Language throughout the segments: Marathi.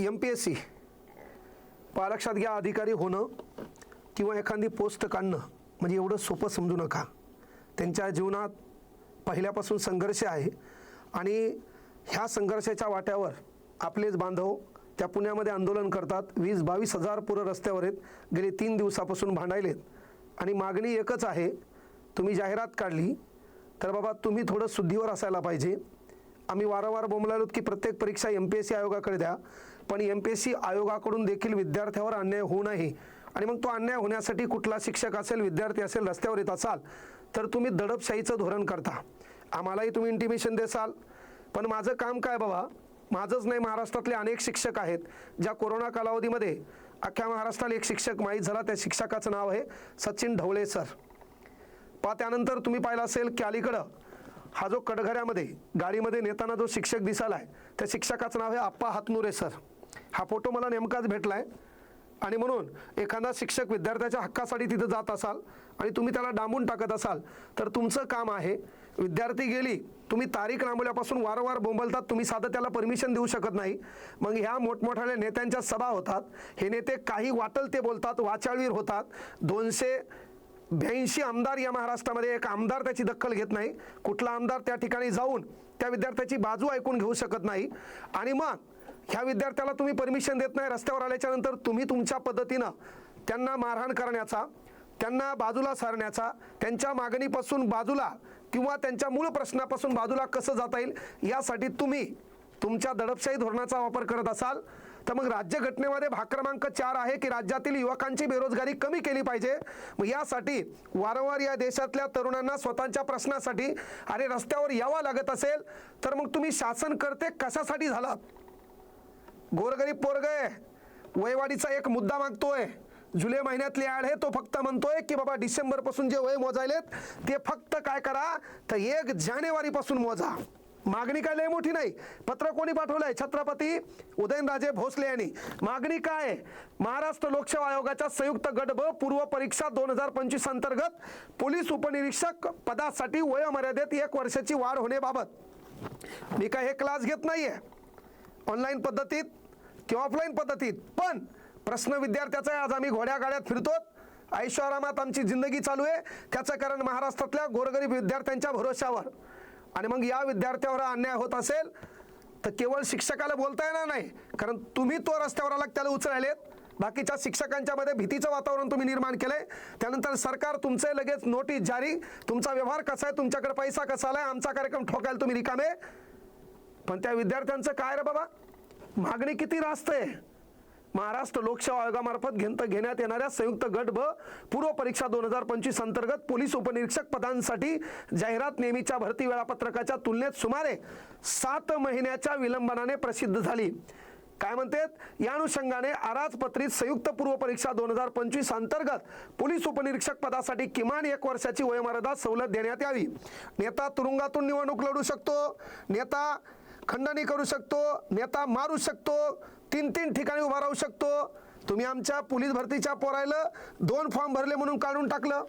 एम पी एस सी लक्षात घ्या अधिकारी होणं किंवा एखादी पोस्ट काढणं म्हणजे एवढं सोपं समजू नका. त्यांच्या जीवनात पहिल्यापासून संघर्ष आहे आणि ह्या संघर्षाच्या वाट्यावर आपलेच बांधव त्या पुण्यामध्ये आंदोलन करतात. वीस बावीस हजार पुरं रस्त्यावर आहेत. गेले तीन दिवसापासून भांडायलेत. आणि मागणी एकच आहे तुम्ही जाहिरात काढली तर बाबा तुम्ही थोडं शुद्धीवर असायला पाहिजे. आम्ही वारंवार बोंबलालो की प्रत्येक परीक्षा एम पी एस सी आयोगाकडे द्या. पण एम पी एस सी आयोगाकडून देखील विद्यार्थ्यावर अन्याय होऊ नये. आणि मग तो अन्याय होण्यासाठी कुठला शिक्षक असेल विद्यार्थी असेल रस्त्यावर येत असाल तर तुम्ही दडपशाहीचं धोरण करता. आम्हालाही तुम्ही इंटिमेशन देसाल. पण माझं काम काय बाबा? माझंच नाही महाराष्ट्रातले अनेक शिक्षक आहेत ज्या कोरोना कालावधीमध्ये अख्ख्या महाराष्ट्राला एक शिक्षक माहीत झाला. त्या शिक्षकाचं नाव आहे सचिन ढवळे सर. पा त्यानंतर तुम्ही पाहिलं असेल की अलीकडं हा जो कडघऱ्यामध्ये गाडीमध्ये नेताना जो शिक्षक दिसाला आहे त्या शिक्षकाचं नाव आहे आप्पा हातनुरे सर. हा फोटो मला नेमकाच भेटला आहे आणि म्हणून एखादा शिक्षक विद्यार्थ्याच्या हक्कासाठी तिथं जात असाल आणि तुम्ही त्याला डांबून टाकत असाल तर तुमचं काम आहे विद्यार्थी गेली तुम्ही तारीख लांबवल्यापासून वारंवार बोंबलतात तुम्ही साधं त्याला परमिशन देऊ शकत नाही. मग ह्या मोठमोठ्या नेत्यांच्या सभा होतात. हे नेते काही वाटल ते बोलतात वाचाळवीर होतात. दोनशे ब्याऐंशी आमदार या महाराष्ट्रामध्ये एक आमदार त्याची दखल घेत नाही. कुठला आमदार त्या ठिकाणी जाऊन त्या विद्यार्थ्याची बाजू ऐकून घेऊ शकत नाही. आणि मग ह्या विद्यार्थ्याला तुम्ही परमिशन देत नाही रस्त्यावर आल्याच्यानंतर तुम्ही तुमच्या पद्धतीनं त्यांना मारहाण करण्याचा त्यांना बाजूला सारण्याचा त्यांच्या मागणीपासून बाजूला किंवा त्यांच्या मूळ प्रश्नापासून बाजूला कसं जाता येईल यासाठी तुम्ही तुमच्या दडपशाही धोरणाचा वापर करत असाल. तर मग राज्यघटनेमध्ये भाग क्रमांक चार आहे की राज्यातील युवकांची बेरोजगारी कमी केली पाहिजे. मग यासाठी वारंवार या देशातल्या तरुणांना स्वतःच्या प्रश्नासाठी अरे रस्त्यावर यावं लागत असेल तर मग तुम्ही शासन करते कशासाठी झालात? गोरगरीब पोरग आहे. वयवाढीचा एक मुद्दा मागतोय. जुलै महिन्यातली ॲड आहे तो फक्त म्हणतोय की बाबा डिसेंबरपासून जे वय मोजायलेत ते फक्त काय करा तर एक जानेवारीपासून मोजा. मागणी काय लय मोठी नाही. पत्र कोणी पाठवलंय? छत्रपती उदयनराजे भोसले यांनी. मागणी काय? महाराष्ट्र लोकसेवा आयोगाच्या संयुक्त गट ब पूर्व परीक्षा दोन हजार पंचवीस अंतर्गत पोलीस उपनिरीक्षक पदासाठी वयोमर्यादेत एक वर्षाची वाढ होण्याबाबत. मी काय हे क्लास घेत नाहीये. ऑनलाईन पद्धतीत किंवा ऑफलाईन पद्धतीत. पण प्रश्न विद्यार्थ्याचा आहे आज आम्ही घोड्या गाड्यात फिरतो. ऐश्वरामात आमची जिंदगी चालू आहे. त्याचं कारण महाराष्ट्रातल्या गोरगरीब विद्यार्थ्यांच्या भरोश्यावर. आणि मग या विद्यार्थ्यावर अन्याय होत असेल तर केवळ शिक्षकाला बोलता येणार नाही. कारण तुम्ही तो रस्त्यावर आला त्याला उचलायलेत. बाकीच्या शिक्षकांच्या मध्ये भीतीचं वातावरण तुम्ही निर्माण केलंय. त्यानंतर सरकार तुमचे लगेच नोटीस जारी. तुमचा व्यवहार कसा आहे? तुमच्याकडे पैसा कसा आलाय? आमचा कार्यक्रम ठोकायला तुम्ही रिकामे. पण त्या विद्यार्थ्यांचं काय रे बाबा? मागणी किती रास्त आहे? महाराष्ट्र लोकसेवा आयोगामार्फत घेत घेण्यात येणाऱ्या संयुक्त गट ब पूर्व परीक्षा दोन हजार पंचवीस अंतर्गत पोलीस उपनिरीक्षक पदांसाठी जाहिरात नेहमीच्या भरती वेळापत्रकाच्या तुलनेत सुमारे सात महिन्याच्या विलंबनाने प्रसिद्ध झाली. काय म्हणतात? या अनुषंगाने आराजपत्रित संयुक्त पूर्व परीक्षा दोन हजार पंचवीस अंतर्गत पोलीस उपनिरीक्षक पदासाठी किमान एक वर्षाची वयोमर्यादा सवलत देण्यात यावी. नेता तुरुंगातून निवडणूक लढू शकतो. नेता खंडणी करू शकतो नेता मारू शकतो तीन तीन ठिकाणी उभा राहू शकतो. तुम्ही आमच्या पोलीस भरतीच्या पोरायला दोन फॉर्म भरले म्हणून काढून टाकलं.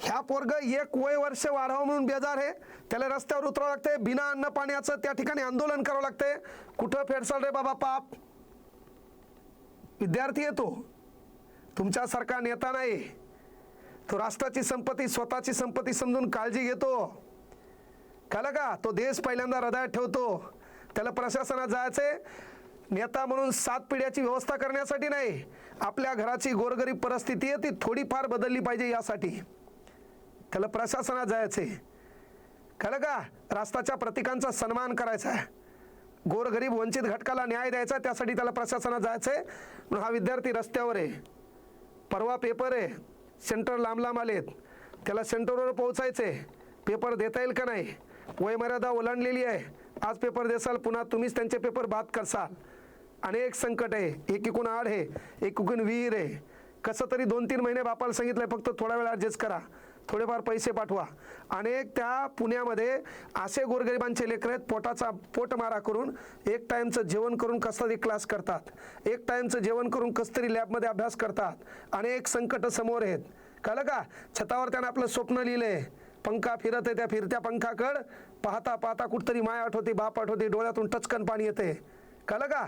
ह्या पोरग एक वय वर्ष वाढावं म्हणून बेजार आहे. त्याला रस्त्यावर उतरावं लागते बिना अन्न पाण्याचं त्या ठिकाणी आंदोलन करावं लागते कुठं फेडसाल रे बाबा पाप? विद्यार्थी येतो तुमच्यासारखा नेता नाही. तो राष्ट्राची संपत्ती स्वतःची संपत्ती समजून काळजी घेतो. कळलं का? तो देश पहिल्यांदा हृदयात ठेवतो. त्याला प्रशासनात जायचे नेता म्हणून सात पिढ्याची व्यवस्था करण्यासाठी नाही. आपल्या घराची गोरगरीब परिस्थिती आहे ती थोडीफार बदलली पाहिजे यासाठी. त्याला प्रशासनात जायचे खरं का? रास्ताच्या प्रतीकांचा सन्मान करायचा आहे. गोरगरीब वंचित घटकाला न्याय द्यायचा त्यासाठी त्याला प्रशासनात जायचं आहे म्हणून हा विद्यार्थी रस्त्यावर आहे. परवा पेपर आहे. सेंटर लांब लांब आलेत. त्याला सेंटरवर पोहोचायचे पेपर देता येईल का नाही? वयमर्यादा ओलांडलेली आहे. आज पेपर देसाल पुन्हा तुम्हीच त्यांचे पेपर बाद करसाल. अनेक संकट आहे एकीकूण आड आहे एकीकूण विहीर आहे. कसं तरी दोन तीन महिने बापाला सांगितलंय फक्त थोडा वेळ ॲडजस्ट करा. थोडेफार पैसे पाठवा. अनेक त्या पुण्यामध्ये असे गोरगरिबांचे लेकर आहेत पोटाचा पोटमारा करून एक टाईमचं जेवण करून कसं तरी क्लास करतात. एक टाईमचं जेवण करून कसं तरी लॅबमध्ये अभ्यास करतात. अनेक संकट समोर आहेत. कळलं का? छतावर त्यानं आपलं स्वप्न लिहिलंय. पंखा फिरत आहे त्या फिरत्या पंखाकड पाहता पाहता कुठतरी माय आठवते बाप आठवते डोळ्यातून टचकन पाणी येते. कळलं का?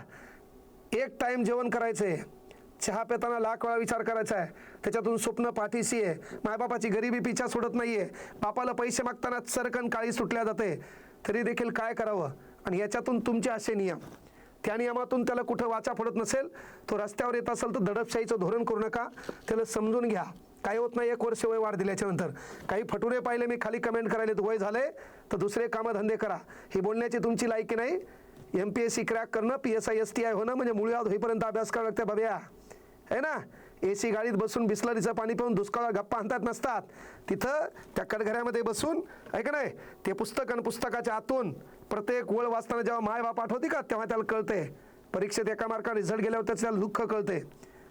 एक टाईम जेवण करायचं. आहे चहा पिताना लाख वेळा विचार करायचा आहे. त्याच्यातून स्वप्न पाठीशी आहे. मायबापाची गरिबी पिछा सोडत नाही आहे बापाला पैसे मागताना सरकन काळी सुटल्या जाते. तरी देखील काय करावं? आणि याच्यातून तुमचे असे नियम. त्या नियमातून त्याला कुठं वाचा पडत नसेल तो रस्त्यावर येत असेल तर दडपशाहीचं धोरण करू नका. त्याला समजून घ्या. काय होत नाही एक वर्ष वय वाढ दिल्याच्या नंतर काही फटुरे पाहिले मी खाली कमेंट करायला वय झाले तर दुसरे कामधंदे करा. ही बोलण्याची तुमची लायकी नाही. M P S C crack करणं P S I S T I होणं म्हणजे मुळात होईपर्यंत अभ्यास करावं लागतं बाब्या. आहे ना? ए सी गाडीत बसून बिस्लरीचं पाणी पिऊन दुष्काळात गप्पा आणतात नसतात. तिथं त्या कडघऱ्यामध्ये बसून आहे का नाही? ते पुस्तक आणि पुस्तकाच्या आतून प्रत्येक वळ वाचताना जेव्हा मायबाप आठवते का तेव्हा त्याला कळते. परीक्षेत एका मार्का रिझल्ट गेल्यावर त्याचं त्याला दुःख कळते.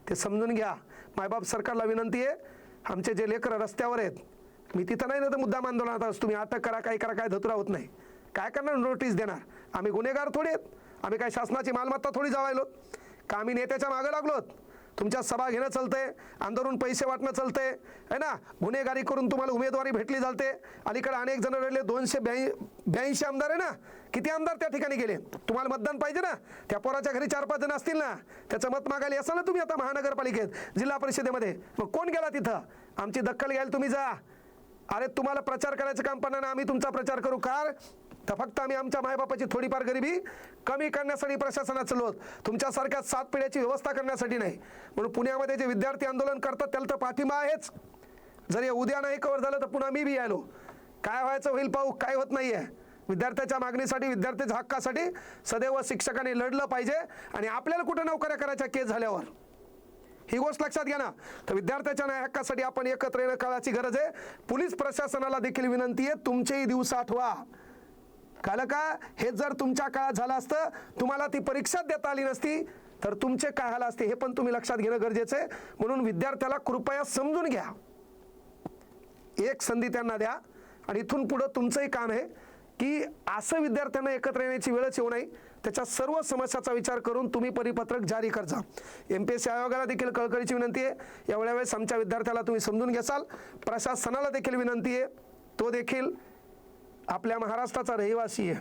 ते समजून घ्या. मायबाप सरकारला विनंती आहे आमचे जे लेकरं रस्त्यावर आहेत मी तिथं नाही ना तर मुद्दाम आंदोलनात असतो तुम्ही अटक करा काय करा काय धतुरा होत नाही. काय करणार? नोटीस देणार. आम्ही गुन्हेगार थोडे आहेत. आम्ही काय शासनाची मालमत्ता थोडी जावायलो का आम्ही नेत्याच्या मागं लागलोत तुमच्या सभा घेणं चालतंय आंदोलन पैसे वाटणं चालतंय. आहे ना? गुन्हेगारी करून तुम्हाला उमेदवारी भेटली चालते. अलीकडे अनेक जण रडले दोनशे ब्याऐं ब्याऐंशी आमदार आहे ना? किती आमदार त्या ठिकाणी गेले? तुम्हाला मतदान पाहिजे ना? त्या पोराच्या घरी चार पाच जण असतील ना? त्याचं मत मागायला असाल ना तुम्ही आता महानगरपालिकेत जिल्हा परिषदेमध्ये? मग कोण गेला तिथं? आमची दखल घ्यायला तुम्ही जा. अरे तुम्हाला प्रचार करायचं काम पण आम्ही तुमचा प्रचार करू. कार? तर फक्त आम्ही आमच्या मायबापाची थोडीफार गरिबी कमी करण्यासाठी प्रशासनात चालवत तुमच्यासारख्या सात पिढ्याची व्यवस्था करण्यासाठी नाही. म्हणून पुण्यामध्ये जे विद्यार्थी आंदोलन करतात त्याला तर पाठिंबा आहेच. जर या उद्या नाही कवर झालं तर पुन्हा मी बी यायलो काय व्हायचं होईल पाहू? काय होत नाही आहे विद्यार्थ्याच्या मागणीसाठी विद्यार्थ्याच्या हक्कासाठी सदैव शिक्षकांनी लढलं पाहिजे आणि आपल्याला कुठं नोकऱ्या करायच्या केस झाल्यावर? ही गोष्ट लक्षात घ्या ना. तर विद्यार्थ्याच्या न्याय हक्कासाठी आपण एकत्र येणं काळाची गरज आहे. पोलीस प्रशासनाला देखील विनंती आहे तुमचेही दिवस आठवा. काल का? हे जर तुमच्या काळात झालं असतं तुम्हाला ती परीक्षा देता आली नसती तर तुमचे काय हाल असते हे पण तुम्ही लक्षात घेणं गरजेचं आहे. म्हणून विद्यार्थ्याला कृपया समजून घ्या. एक संधी त्यांना द्या. आणि इथून पुढं तुमचंही काम आहे की असं विद्यार्थ्यांना एकत्र येण्याची वेळच येऊ नये. त्याच्या सर्व समस्याचा विचार करून तुम्ही परिपत्रक जारी करजा. एम पी एस सी आयोगाला देखील कळकळीची विनंती आहे. एवढ्या वेळेस आमच्या विद्यार्थ्याला तुम्ही समजून घेसाल. प्रशासनाला देखील विनंती आहे. तो देखील आपल्या महाराष्ट्राचा रहिवासी आहे.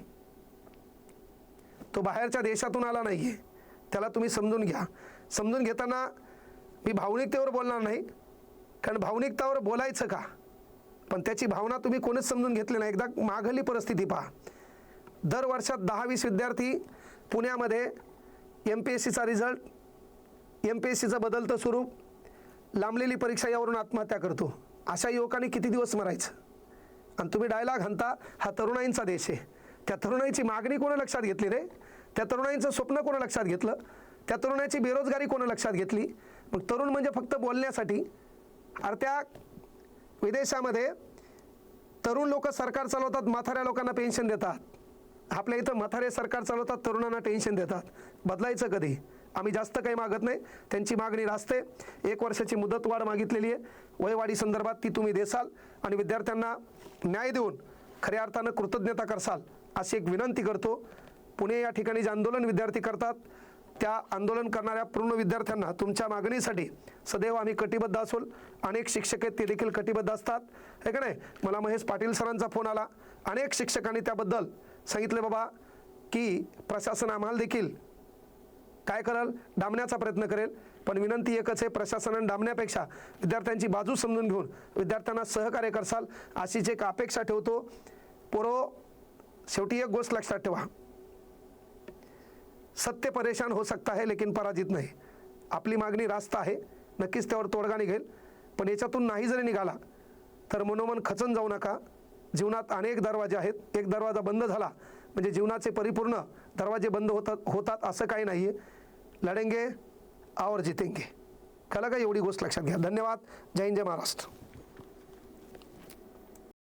तो बाहेरच्या देशातून आला नाही आहे त्याला तुम्ही समजून घ्या. समजून घेताना मी भावनिकतेवर बोलणार नाही. कारण भावनिकतावर बोलायचं का? पण त्याची भावना तुम्ही कोणीच समजून घेतली नाही. एकदा मागली परिस्थिती पहा. दर वर्षात दहा वीस विद्यार्थी पुण्यामध्ये एम पी एस सीचा रिझल्ट एम पी एस सीचं बदलतं स्वरूप लांबलेली परीक्षा यावरून आत्महत्या करतो. अशा युवकांनी किती दिवस मरायचं? आणि तुम्ही डायलॉग हनता हा तरुणाईंचा देश आहे. त्या तरुणाईची मागणी कोणा लक्षात घेतली रे? त्या तरुणाईंचं स्वप्न कोणा लक्षात घेतलं? त्या तरुणाची बेरोजगारी कोणा लक्षात घेतली? मग तरुण म्हणजे फक्त बोलण्यासाठी? अरे त्या विदेशामध्ये तरुण लोक सरकार चालवतात म्हाताऱ्या लोकांना पेन्शन देतात. आपल्या इथं म्हातारे सरकार चालवतात तरुणांना टेन्शन देतात. बदलायचं कधी? आम्ही जास्त काही मागत नाही. त्यांची मागणी रास्ते. एक वर्षाची मुदतवाढ मागितलेली आहे. वयवाढी संदर्भात ती तुम्ही देसाल आणि विद्यार्थ्यांना न्याय देऊन खऱ्या अर्थानं कृतज्ञता करसाल अशी एक विनंती करतो. पुणे या ठिकाणी जे आंदोलन विद्यार्थी करतात त्या आंदोलन करणाऱ्या पूर्ण विद्यार्थ्यांना तुमच्या मागणीसाठी सदैव आम्ही कटिबद्ध असोल अनेक शिक्षक आहेत ते देखील कटिबद्ध असतात. हे का नाही? मला महेश पाटील सरांचा फोन आला. अनेक शिक्षकांनी त्याबद्दल सांगितले बाबा की प्रशासन आम्हाला देखील काय कराल? डांबण्याचा प्रयत्न करेल. पण विनंती एकच आहे प्रशासनाने डांबण्यापेक्षा विद्यार्थ्यांची बाजू समजून घेऊन विद्यार्थ्यांना सहकार्य करसाल अशीच एक अपेक्षा ठेवतो. पोरो शेवटी एक गोष्ट लक्षात ठेवा. सत्य परेशान हो सकता है लेकिन पराजित नाही। आपली मागणी रास्त आहे नक्कीच त्यावर तोडगा निघेल पण याच्यातून नाही जरी निघाला तर मनोमन खचून जाऊ नका. जीवनात अनेक दरवाजे आहेत. एक दरवाजा बंद झाला म्हणजे जीवनाचे परिपूर्ण दरवाजे बंद होतात होतात असं काही नाही आहे लढेंगे और जितेंगे. कला का? एवढी गोष्ट लक्षात घ्या. धन्यवाद. जय हिंद जय महाराष्ट्र.